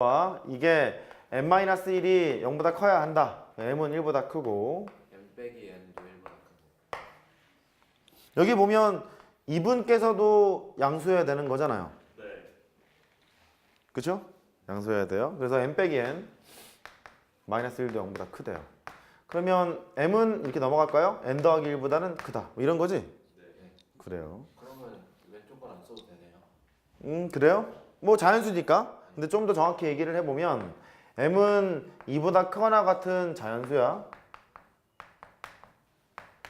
와, 이게 n-1이 0보다 커야 한다. m은 1보다 크고 n 빼기 n도 1보다 크고 여기 보면 이분께서도 양수해야 되는 거잖아요. 네 그죠? 양수해야 돼요. 그래서 n 빼기 n 마이너스 1도 0보다 크대요. 그러면 m은 이렇게 넘어갈까요? n 더하기 1보다는 크다. 뭐 이런 거지? 네. 그래요. 그러면 왼쪽 건 안 써도 되네요 음 그래요? 뭐 자연수니까. 근데 좀 더 정확히 얘기를 해보면 m은 2보다 크거나 같은 자연수야.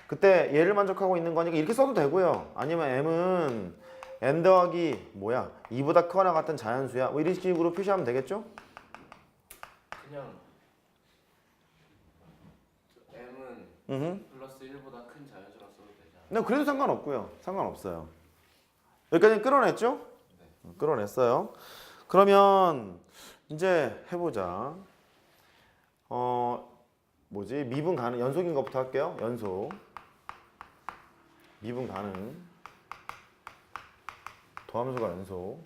그때 얘를 만족하고 있는 거니까 이렇게 써도 되고요. 아니면 m은 n 더하기 뭐야? 2보다 크거나 같은 자연수야. 뭐 이런 식으로 표시하면 되겠죠? 그냥 m은 음. 플러스 1보다 큰 자연수라 써도 되잖아 근데 그래도 상관없고요. 상관없어요. 여기까지 끌어냈죠? 어, 끌어냈어요. 그러면 이제 해보자. 어 뭐지? 미분 가능 연속인 것부터 할게요. 연속. 미분 가능. 도함수가 연속.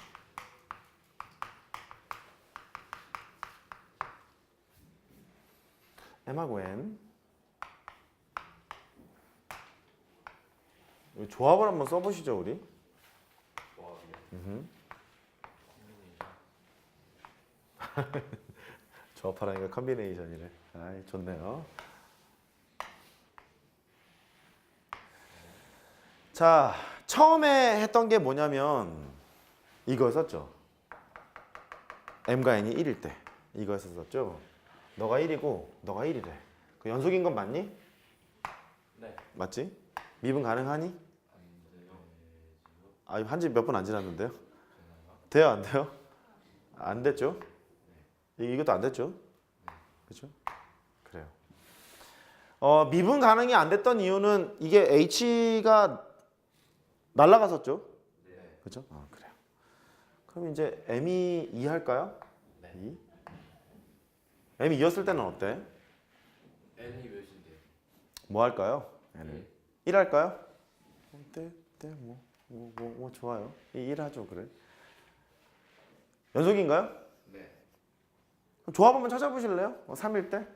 M하고 n 이 조합을 한번 써보시죠 우리. 조합이요 음흠. 조합하라니까 컨비네이션이래. 아이 좋네요. 자 처음에 했던 게 뭐냐면 이거였었죠. m과 n이 1일 때 이거였었죠. 너가 1이고 너가 1이래. 그 연속인 건 맞니? 네 맞지? 미분 가능하니? 아, 한지 몇 분 안 지났는데요? 돼요, 안 돼요? 안 됐죠? 이- 이것도 안 됐죠? 그렇죠? 그래요. 어, 미분 가능이 안 됐던 이유는 이게 h가 날라갔었죠? 네 그렇죠? 아, 그래요. 그럼 이제 m이 2 할까요? 네. 2. m이 2였을 때는 어때? n이 몇인데요? 뭐 할까요? n을 1 할까요? 네, 네, 뭐, 뭐, 뭐, 뭐 좋아요. 1 하죠, 그래. 연속인가요? 조합 한번 찾아보실래요? 어, 3일 때?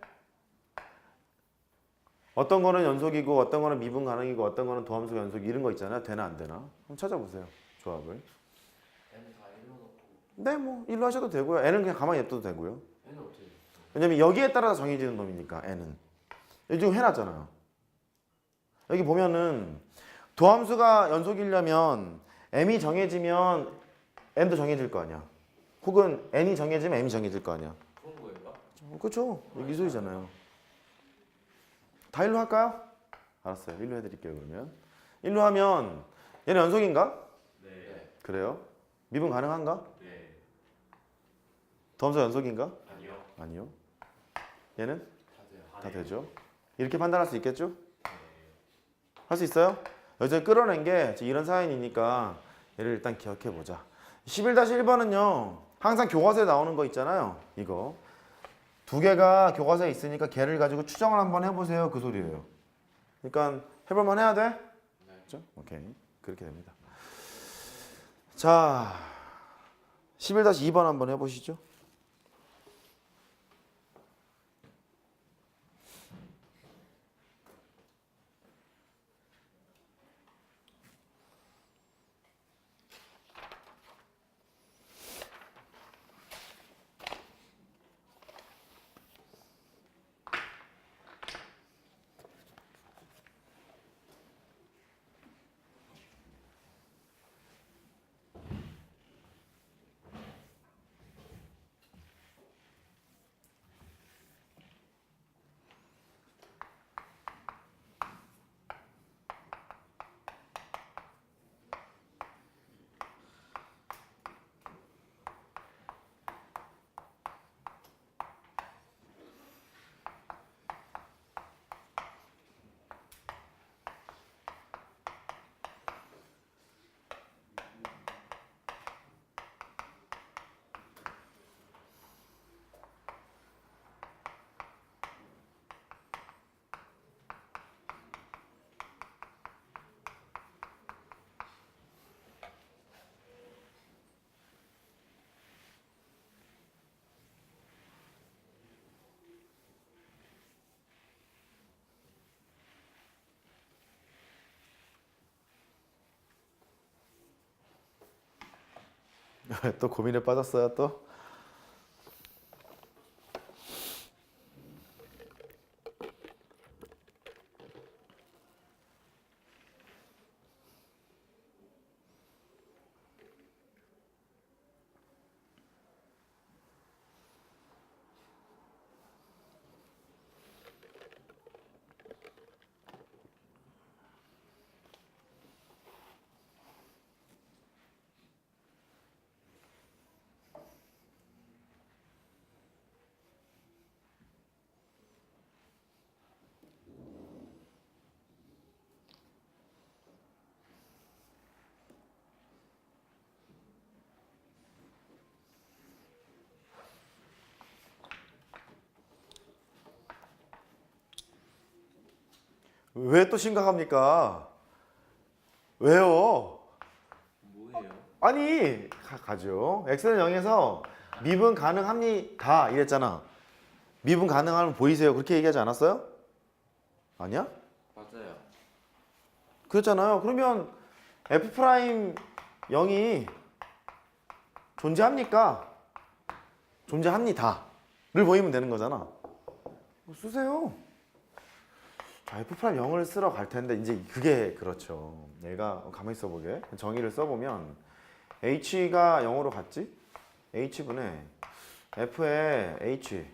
어떤 거는 연속이고 어떤 거는 미분 가능이고 어떤 거는 도함수 연속 이런 거 있잖아요. 되나 안 되나? 한번 찾아보세요. 조합을. n 다 1로 넣고 네, 뭐 일로 하셔도 되고요. n은 그냥 가만히 냅둬도 되고요. 왜냐면 여기에 따라서 정해지는 놈이니까 n은. 여기 지금 해놨잖아요. 여기 보면은 도함수가 연속이려면 m이 정해지면 n도 정해질 거 아니야. 혹은 n이 정해지면 m이 정해질 거 아니야. 어, 그렇죠. 여기 소리잖아요. 다 일로 할까요? 알았어요. 일로 해드릴게요. 그러면 일로 하면 얘는 연속인가? 네 그래요. 미분 가능한가? 네. 도함수 연속인가? 아니요 아니요. 얘는 다 돼요 다 되죠. 이렇게 판단할 수 있겠죠? 할수 있어요? 여기서 끌어낸 게 이런 사연이니까 얘를 일단 기억해 보자. 11-1번은요. 항상 교과서에 나오는 거 있잖아요. 이거. 두 개가 교과서에 있으니까 걔를 가지고 추정을 한번 해보세요. 그 소리예요. 그러니까 해볼만 해야 돼? 네. 그렇죠? 오케이. 그렇게 됩니다. 자, 11-2번 한번 해보시죠. 또 고민에 빠졌어요 또? 왜 또 심각합니까? 왜요? 뭐예요? 아니 가, 가죠. x는 0에서 미분 가능합니다 이랬잖아. 미분 가능하면 보이세요? 그렇게 얘기하지 않았어요? 아니야? 맞아요. 그랬잖아요. 그러면 f 프라임 0이 존재합니까? 존재합니다를 보이면 되는 거잖아. 뭐 쓰세요. 자, f 프라임 0을 쓰러 갈 텐데 이제 그게 그렇죠. 얘가 가만히 있어 보게 정의를 써보면 h가 0으로 갔지? h분의 f의 h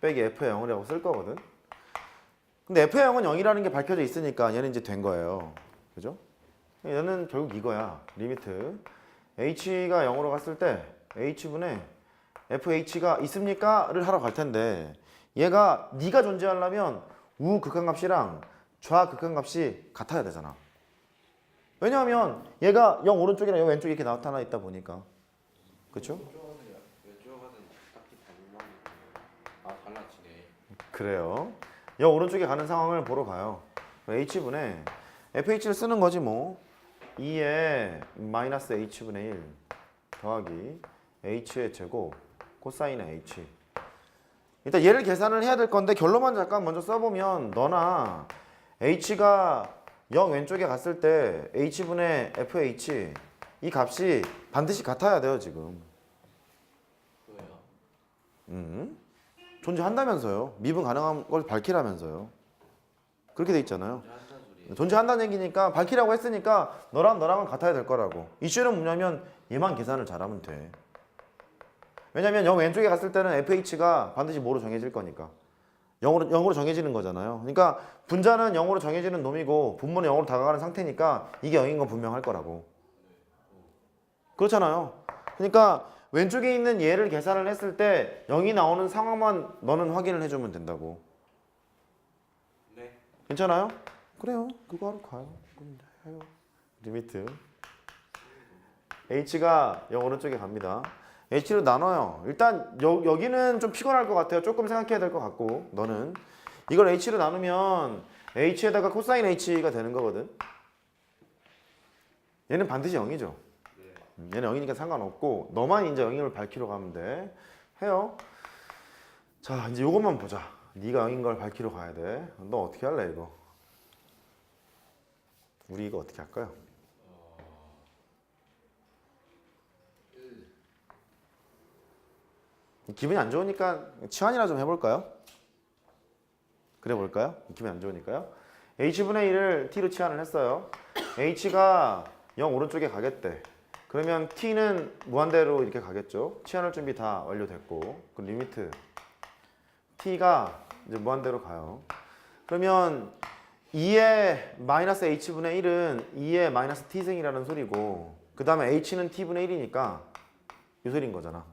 빼기 f의 0이라고 쓸 거거든. 근데 f의 0은 0이라는 게 밝혀져 있으니까 얘는 이제 된 거예요. 그죠? 얘는 결국 이거야. 리미트 h가 0으로 갔을 때 h분의 fh가 있습니까?를 하러 갈 텐데 얘가 네가 존재하려면 우 극한값이랑 좌 극한값이 같아야 되잖아. 왜냐하면 얘가 0 오른쪽이랑 0 왼쪽에 이렇게 나타나 있다 보니까 그렇죠? 그래요. 0 오른쪽에 가는 상황을 보러 가요. h분의 fh를 쓰는 거지 뭐. 2에 마이너스 h분의 1 더하기 h의 제곱 코사인의 h. 일단 얘를 계산을 해야 될 건데 결론만 잠깐 먼저 써보면 너나 h가 0 왼쪽에 갔을 때 h분의 fh 이 값이 반드시 같아야 돼요 지금. 왜요? 음. 존재한다면서요. 미분 가능한 걸 밝히라면서요. 그렇게 돼 있잖아요. 존재한다는 얘기니까 밝히라고 했으니까 너랑 너랑은 같아야 될 거라고. 이슈는 뭐냐면 얘만 계산을 잘하면 돼. 왜냐면 0 왼쪽에 갔을 때는 FH가 반드시 뭐로 정해질 거니까. 0으로, 0으로 정해지는 거잖아요. 그러니까 분자는 0으로 정해지는 놈이고 분모는 0으로 다가가는 상태니까 이게 0인 건 분명할 거라고. 그렇잖아요. 그러니까 왼쪽에 있는 얘를 계산을 했을 때 0이 나오는 상황만 너는 확인을 해주면 된다고. 네. 괜찮아요? 그래요. 그거 하러 가요. 그럼 해요. 리미트. h가 0 오른쪽에 갑니다. H로 나눠요. 일단 여, 여기는 좀 피곤할 것 같아요. 조금 생각해야 될 것 같고 너는 이걸 h로 나누면 h에다가 코사인 h가 되는 거거든. 얘는 반드시 0이죠. 음, 얘는 0이니까 상관없고 너만 이제 0임을 밝히러 가면 돼. 해요. 자 이제 요것만 보자. 네가 0인 걸 밝히러 가야 돼. 너 어떻게 할래 이거? 우리 이거 어떻게 할까요? 기분이 안 좋으니까 치환이나 좀 해볼까요? 그래 볼까요? 기분이 안 좋으니까요. h분의 1을 t로 치환을 했어요. h가 0 오른쪽에 가겠대. 그러면 t는 무한대로 이렇게 가겠죠. 치환할 준비 다 완료됐고 그 리미트 t가 이제 무한대로 가요. 그러면 2의 마이너스 h분의 1은 2의 마이너스 t승이라는 소리고 그 다음에 h는 t분의 1이니까 이 소리인 거잖아.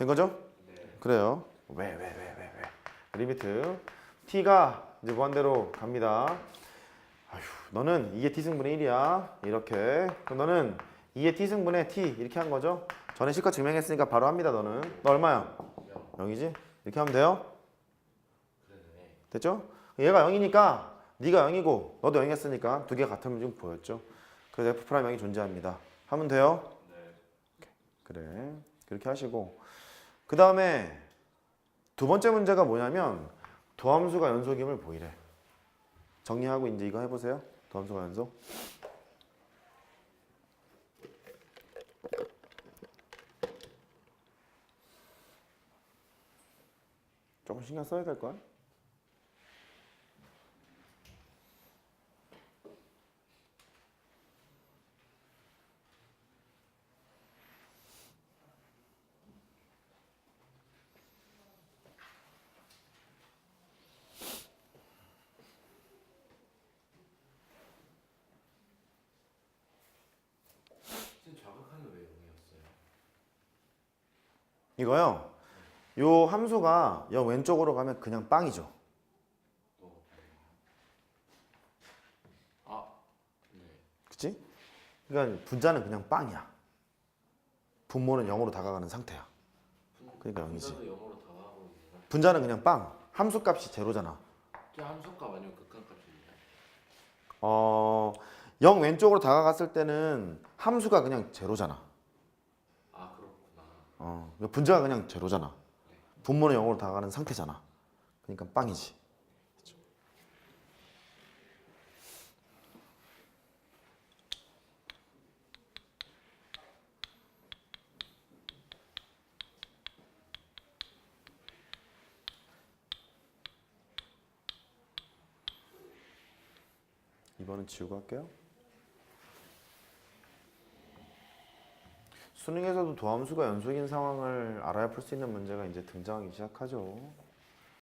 된 거죠? 그래요. 왜 왜 왜 왜 왜, 리미트 t가 이제 무한대로 갑니다. 아휴, 너는 2의 t승분의 1이야. 이렇게. 그럼 너는 2의 t승분의 t 이렇게 한 거죠? 전에 실컷 증명했으니까 바로 합니다. 너는. 너 얼마야? 0이지? 이렇게 하면 돼요? 됐죠? 얘가 0이니까 네가 0이고 너도 0 했으니까 두 개 같으면 지금 보였죠? 그래서 f 프라임 0이 존재합니다. 하면 돼요? 네. 그래. 그렇게 하시고 그 다음에 두 번째 문제가 뭐냐면 도함수가 연속임을 보이래. 정리하고 이제 이거 해보세요. 도함수가 연속. 조금 신경 써야 될걸? 이거요. 요 함수가 여 왼쪽으로 가면 그냥 빵이죠. 또 아, 네. 그치? 그러니까 분자는 그냥 빵이야. 분모는 0으로 다가가는 상태야. 그러니까 0이지. 분자도 0으로 다가가고 있나요? 분자는 그냥 빵. 함수 값이 제로잖아. 저 함수값 아니면 극한값입니다. 어, 0 왼쪽으로 다가갔을 때는 함수가 그냥 제로잖아. 어, 그러니까 분자가 그냥 제로잖아. 분모는 0으로 다가가는 상태잖아. 그러니까 빵이지. 이번은 지우고 할게요. 수능에서도 도함수가 연속인 상황을 알아야 풀 수 있는 문제가 이제 등장하기 시작하죠.